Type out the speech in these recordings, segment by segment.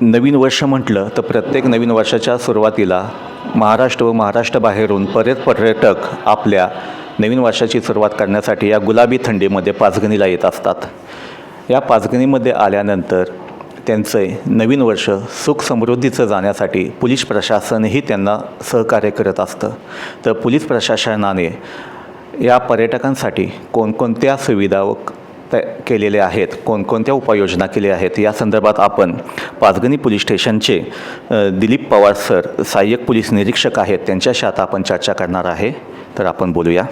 नवीन वर्ष म्हटलं तर प्रत्येक नवीन वर्षाच्या सुरुवातीला महाराष्ट्र व महाराष्ट्राबाहेरून बरेच पर्यटक आपल्या नवीन वर्षाची सुरुवात करण्यासाठी या गुलाबी थंडीमध्ये पाचगणीला येत असतात. या पाचगणीमध्ये आल्यानंतर त्यांचे नवीन वर्ष सुख समृद्धीचं जाण्यासाठी पोलीस प्रशासनही त्यांना सहकार्य करत असतं. तर पोलीस प्रशासनाने या पर्यटकांसाठी कोणकोणत्या सुविधा व त केलेल्या आहेत कोणकोणत्या उपाययोजना केल्या आहेत या संदर्भात आपण पाचगणी पोलीस स्टेशनचे दिलीप पवार सर सहाय्यक पोलीस निरीक्षक आहेत त्यांच्याशी आता आपण चर्चा करणार आहे. तर आपण बोलूया.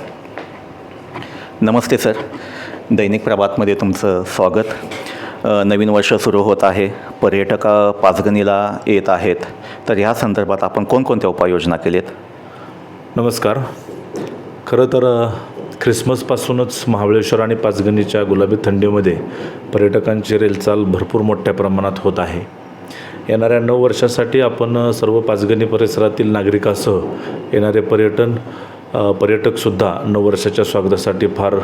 नमस्ते सर. दैनिक प्रभातमध्ये तुमचं स्वागत. नवीन वर्ष सुरू होत आहे. पर्यटक पाचगणीला येत आहेत. तर ह्या संदर्भात आपण कोणकोणत्या उपाययोजना केलेत? नमस्कार. खरं तर ख्रिसमसपासूनच महाबळेश्वर आणि पाचगणीच्या गुलाबी थंडीमध्ये पर्यटकांची रेलचाल भरपूर मोठ्या प्रमाणात होत आहे. येणाऱ्या नऊ वर्षासाठी आपण सर्व पाचगणी परिसरातील नागरिकासह येणारे पर्यटन पर्यटकसुद्धा नऊ वर्षाच्या स्वागतासाठी फार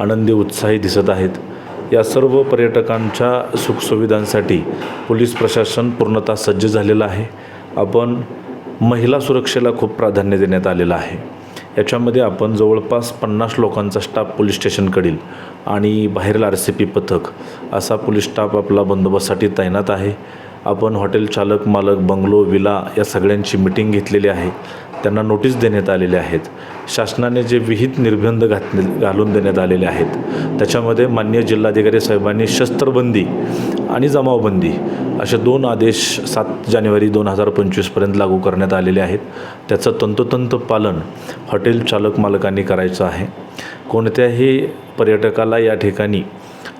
आनंदी उत्साही दिसत आहेत. या सर्व पर्यटकांच्या सुखसुविधांसाठी पोलीस प्रशासन पूर्णतः सज्ज झालेलं आहे. आपण महिला सुरक्षेला खूप प्राधान्य देण्यात आलेलं आहे. याच्यामध्ये आपण जवळपास पन्नास लोकांचा स्टाफ पोलीस स्टेशनकडील आणि बाहेरील आर सी पी पथक असा पोलीस स्टाफ आपला बंदोबस्तासाठी तैनात आहे. आपण हॉटेल चालक मालक बंगलो विला या सगळ्यांची मिटिंग घेतलेली आहे. त्यांना नोटीस देण्यात आलेले आहेत. शासनाने जे विहित निर्बंध घातले घालून देण्यात आलेले आहेत. त्याच्यामध्ये मान्य जिल्हाधिकारी साहेबांनी शस्त्रबंदी आणि जमावबंदी असे दोन आदेश सात जानेवारी दोन हजार पंचवीसपर्यंत लागू करण्यात आलेले आहेत. त्याचं तंतोतंत पालन हॉटेल चालक मालकांनी करायचं आहे. कोणत्याही पर्यटकाला या ठिकाणी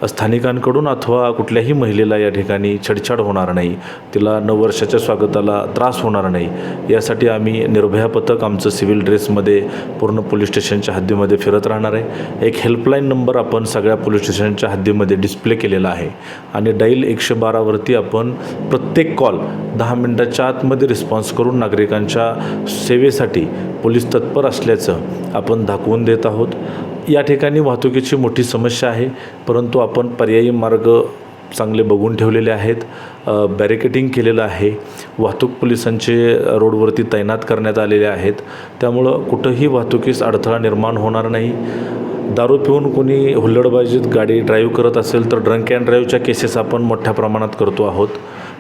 स्थानिकांकडून अथवा कुठल्याही महिलेला या ठिकाणी छेडछाड होणार नाही तिला नववर्षाच्या स्वागताला त्रास होणार नाही यासाठी आम्ही निर्भया पथक आमचं सिव्हिल ड्रेसमध्ये पूर्ण पोलीस स्टेशनच्या हद्दीमध्ये फिरत राहणार आहे. एक हेल्पलाईन नंबर आपण सगळ्या पोलीस स्टेशनच्या हद्दीमध्ये डिस्प्ले केलेला आहे आणि डाईल एकशे बारावरती आपण प्रत्येक कॉल दहा मिनटाच्या आतमध्ये रिस्पॉन्स करून नागरिकांच्या सेवेसाठी पोलीस तत्पर असल्याचं आपण दाखवून देत आहोत. या ठिकाणी वाहतुकीची मोठी समस्या आहे परंतु आपण पर्यायी मार्ग चांगले बघून ठेवलेले आहेत बॅरिकेटिंग केलेलं आहे वाहतूक पोलिसांचे रोडवरती तैनात करण्यात आलेले आहेत त्यामुळं कुठंही वाहतुकीस अडथळा निर्माण होणार नाही. दारू पिऊन कोणी हुल्लडबाजीत गाडी ड्राईव्ह करत असेल तर ड्रंक अँड ड्राईव्हच्या केसेस आपण मोठ्या प्रमाणात करतो आहोत.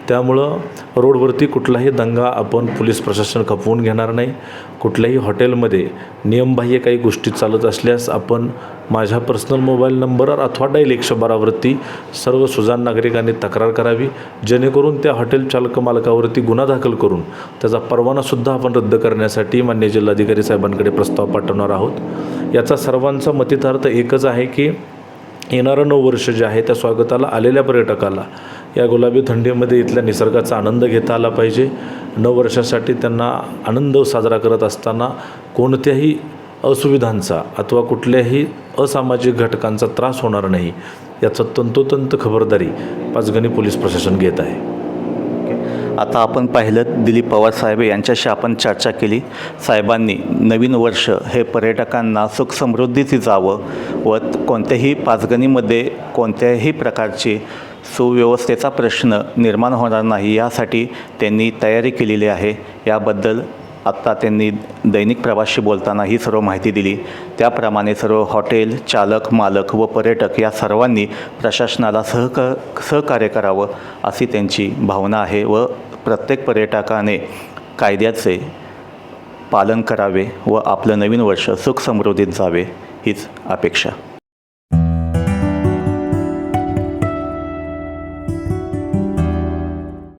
त्यामुळं रोडवरती कुठलाही दंगा आपण पोलीस प्रशासन खपवून घेणार नाही. कुठल्याही हॉटेलमध्ये नियमबाह्य काही गोष्टी चालत असल्यास आपण माझ्या पर्सनल मोबाईल नंबरवर अथवा डाईल एकशे बारावरती सर्व सुजाण नागरिकांनी तक्रार करावी. जेणेकरून त्या हॉटेल चालक मालकावरती गुन्हा दाखल करून त्याचा परवानासुद्धा आपण रद्द करण्यासाठी मान्य जिल्हाधिकारी साहेबांकडे प्रस्ताव पाठवणार आहोत. याचा सर्वांचा मतितार्थ एकच आहे की येणारं नऊ वर्ष जे आहे त्या स्वागताला आलेल्या पर्यटकाला या गुलाबी थंडीमध्ये इथल्या निसर्गाचा आनंद घेता आला पाहिजे. नऊ वर्षासाठी त्यांना आनंद साजरा करत असताना कोणत्याही असुविधांचा अथवा कुठल्याही असामाजिक घटकांचा त्रास होणार नाही याचं तंतोतंत खबरदारी पाचगणी पोलीस प्रशासन घेत आहे. आता आपण पाहिलं दिलीप पवार साहेब यांच्याशी आपण चर्चा केली. साहेबांनी नवीन वर्ष हे पर्यटकांना सुखसमृद्धीचं जावं व कोणत्याही पाचगणीमध्ये कोणत्याही प्रकारची सुव्यवस्थेचा प्रश्न निर्माण होणार नाही यासाठी त्यांनी तयारी केलेली आहे. याबद्दल आत्ता त्यांनी दैनिक प्रवासशी बोलताना ही सर्व माहिती दिली. त्याप्रमाणे सर्व हॉटेल चालक मालक व पर्यटक या सर्वांनी प्रशासनाला सहक सहकार्य करावं अशी त्यांची भावना आहे व प्रत्येक पर्यटकाने कायद्याचे पालन करावे व आपलं नवीन वर्ष सुखसमृद्धीत जावे. हीच अपेक्षा.